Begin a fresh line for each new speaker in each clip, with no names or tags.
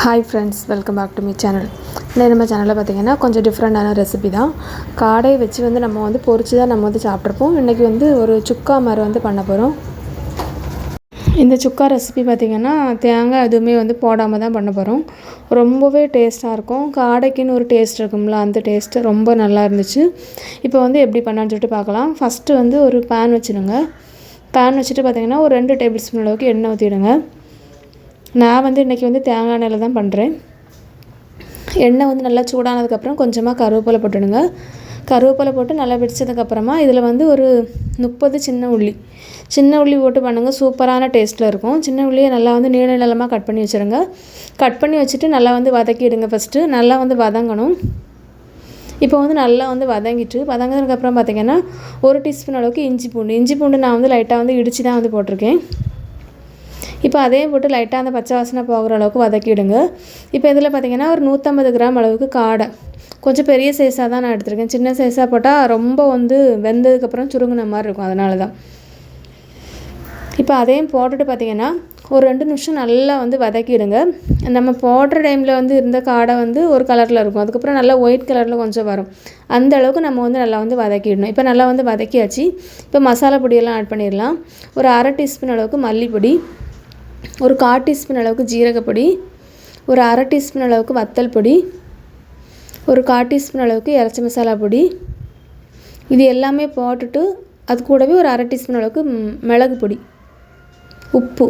Hi friends welcome back to me channel இன்னும் நம்ம சேனலில் பார்த்தீங்கன்னா கொஞ்சம் டிஃப்ரெண்ட்டான ரெசிபி தான். காடை வச்சு வந்து நம்ம வந்து பொறிச்சு தான் நம்ம வந்து சாப்பிட்ருப்போம் இன்றைக்கி வந்து ஒரு சுக்கா மாதிரி வந்து பண்ண போகிறோம் இந்த சுக்கா ரெசிபி பார்த்திங்கன்னா தேங்காய் எதுவுமே வந்து போடாமல் தான் பண்ண போகிறோம் ரொம்பவே டேஸ்ட்டாக இருக்கும். காடைக்குன்னு ஒரு டேஸ்ட் இருக்கும்ல அந்த டேஸ்ட்டு ரொம்ப நல்லா இருந்துச்சு. இப்போ வந்து எப்படி பண்ணான்னு சொல்லிட்டு பார்க்கலாம். ஃபஸ்ட்டு வந்து ஒரு பேன் வச்சுடுங்க. பேன் வச்சுட்டு பார்த்திங்கன்னா ஒரு ரெண்டு டேபிள் ஸ்பூன் அளவுக்கு எண்ணெய் ஊற்றிடுங்க நான் வந்து இன்றைக்கி வந்து தேங்காய் எண்ணெயில் தான் பண்ணுறேன் எண்ணெய் வந்து நல்லா சூடானதுக்கப்புறம் கொஞ்சமாக கருவேப்பிலை போட்டுடுங்க. கருவேப்பிலை போட்டு நல்லா வெடிச்சதுக்கப்புறமா இதில் வந்து ஒரு முப்பது சின்ன உள்ளி. சின்ன உள்ளி போட்டு பண்ணுங்கள் சூப்பரான டேஸ்ட்டில் இருக்கும். சின்ன உள்ளியை நல்லா வந்து நீள நீளமாக கட் பண்ணி வச்சுருங்க. கட் பண்ணி வச்சுட்டு நல்லா வந்து வதக்கிடுங்க ஃபஸ்ட்டு நல்லா வந்து வதங்கணும். இப்போ வந்து நல்லா வந்து வதங்கிட்டு வதங்கினதுக்கப்புறம் பார்த்திங்கன்னா ஒரு டீஸ்பூன் அளவுக்கு இஞ்சி பூண்டு. இஞ்சி பூண்டு நான் வந்து லைட்டாக வந்து இடித்து தான் வந்து போட்டிருக்கேன். இப்போ அதையும் போட்டு லைட்டாக அந்த பச்சை வாசனை போகிற அளவுக்கு வதக்கிடுங்க. இப்போ இதில் பார்த்திங்கன்னா ஒரு நூற்றம்பது கிராம் அளவுக்கு காடை. கொஞ்சம் பெரிய சைஸாக தான் நான் எடுத்திருக்கேன். சின்ன சைஸாக போட்டால் ரொம்ப வந்து வெந்ததுக்கப்புறம் சுருங்கின மாதிரி இருக்கும். அதனால தான். இப்போ அதையும் போட்டுட்டு பார்த்திங்கன்னா ஒரு ரெண்டு நிமிஷம் நல்லா வந்து வதக்கிடுங்க. நம்ம போடுற டைமில் வந்து இருந்த காடை வந்து ஒரு கலரில் இருக்கும். அதுக்கப்புறம் நல்லா ஒயிட் கலரில் கொஞ்சம் வரும். அந்த அளவுக்கு நம்ம வந்து நல்லா வந்து வதக்கிடணும். இப்போ நல்லா வந்து வதக்கியாச்சு. இப்போ மசாலா பொடியெல்லாம் ஆட் பண்ணிடலாம். ஒரு அரை டீஸ்பூன் அளவுக்கு மல்லிப்பொடி. ஒரு கால் டீஸ்பூன் அளவுக்கு ஜீரகப்பொடி ஒரு அரை டீஸ்பூன் அளவுக்கு வத்தல் பொடி ஒரு கால் டீஸ்பூன் அளவுக்கு இறச்சி மசாலா பொடி. இது எல்லாமே போட்டுட்டு அது கூடவே ஒரு அரை டீஸ்பூன் அளவுக்கு மிளகு பொடி உப்பு.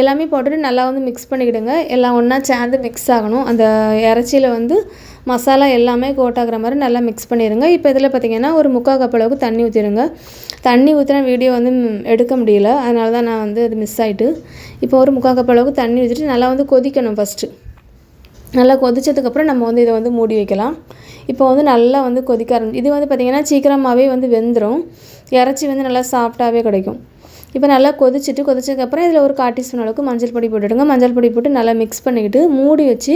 எல்லாமே போட்டுட்டு நல்லா வந்து மிக்ஸ் பண்ணிக்கிடுங்க. எல்லாம் ஒன்றா சேர்ந்து மிக்ஸ் ஆகணும். அந்த இறைச்சியில் வந்து மசாலா எல்லாமே கோட்டாகிற மாதிரி நல்லா மிக்ஸ் பண்ணிடுங்க இப்போ இதில் பார்த்திங்கன்னா ஒரு முக்கால் கப் அளவுக்கு தண்ணி ஊற்றிடுங்க தண்ணி ஊற்றின வீடியோ வந்து எடுக்க முடியல. அதனால தான் நான் வந்து அது மிஸ் ஆகிட்டு இப்போ ஒரு முக்கால் கப் அளவுக்கு தண்ணி ஊற்றிட்டு நல்லா வந்து கொதிக்கணும் ஃபஸ்ட்டு நல்லா கொதிச்சதுக்கப்புறம் நம்ம வந்து இதை வந்து மூடி வைக்கலாம். இப்போ வந்து நல்லா வந்து கொதிக்க ஆரம்பி இது வந்து பார்த்திங்கன்னா சீக்கிரமாகவே வந்து வெந்துடும் இறச்சி வந்து நல்லா சாஃப்டாகவே கிடைக்கும். இப்போ நல்லா கொதிச்சுட்டு கொதிச்சதுக்கப்புறம் இதில் ஒரு கால் டீஸ்பூன் அளவுக்கு மஞ்சள் பொடி போட்டுடுங்க. மஞ்சள் பொடி போட்டு நல்லா மிக்ஸ் பண்ணிக்கிட்டு மூடி வச்சு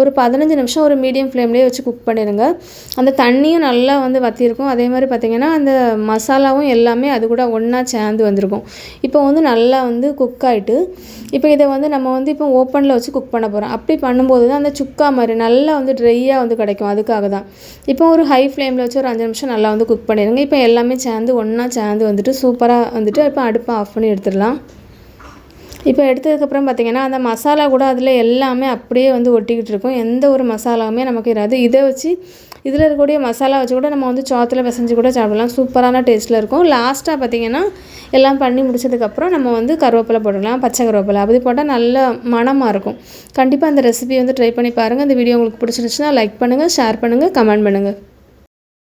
ஒரு பதினஞ்சு நிமிஷம் ஒரு மீடியம் ஃப்ளேம்லேயே வச்சு குக் பண்ணிடுங்க. அந்த தண்ணியும் நல்லா வந்து வற்றிருக்கும் அதே மாதிரி பார்த்திங்கன்னா அந்த மசாலாவும் எல்லாமே அது கூட ஒன்றா சேர்ந்து வந்திருக்கும். இப்போ வந்து நல்லா வந்து குக் ஆகிட்டு இப்போ இதை வந்து நம்ம வந்து இப்போ ஓப்பனில் வச்சு குக் பண்ண போகிறோம் அப்படி பண்ணும்போது தான் அந்த சுக்கா மாதிரி நல்லா வந்து ட்ரையாக வந்து கிடைக்கும். அதுக்காக தான். இப்போ ஒரு ஹை ஃப்ளேமில் வச்சு ஒரு அஞ்சு நிமிஷம் நல்லா வந்து குக் பண்ணிடுங்க. இப்போ எல்லாமே சேர்ந்து ஒன்றா சேர்ந்து வந்துட்டு சூப்பராக வந்துட்டு இப்போ அடுப்பை ஆஃப் பண்ணி எடுத்துடலாம். இப்போ எடுத்ததுக்கப்புறம் பார்த்திங்கன்னா அந்த மசாலா கூட அதில் எல்லாமே அப்படியே வந்து ஒட்டிக்கிட்டு இருக்கும். எந்த ஒரு மசாலாவுமே நமக்கு இராது. இதை வச்சு இதில் இருக்கக்கூடிய மசாலா வச்சு கூட நம்ம வந்து சோத்தில் பிசைஞ்சு கூட சாப்பிடலாம். சூப்பரான டேஸ்ட்டில் இருக்கும். லாஸ்ட்டாக பார்த்திங்கன்னா எல்லாம் பண்ணி முடிச்சதுக்கப்புறம் நம்ம வந்து கருவேப்பிலை போட்டுக்கலாம் பச்சை கருவேப்பிலை. அப்படி போட்டால் நல்ல மணமாக இருக்கும். கண்டிப்பாக அந்த ரெசிபி வந்து ட்ரை பண்ணி பாருங்கள் இந்த வீடியோ உங்களுக்கு பிடிச்சிருந்துச்சுன்னா லைக் பண்ணுங்கள் ஷேர் பண்ணுங்கள் கமெண்ட் பண்ணுங்கள்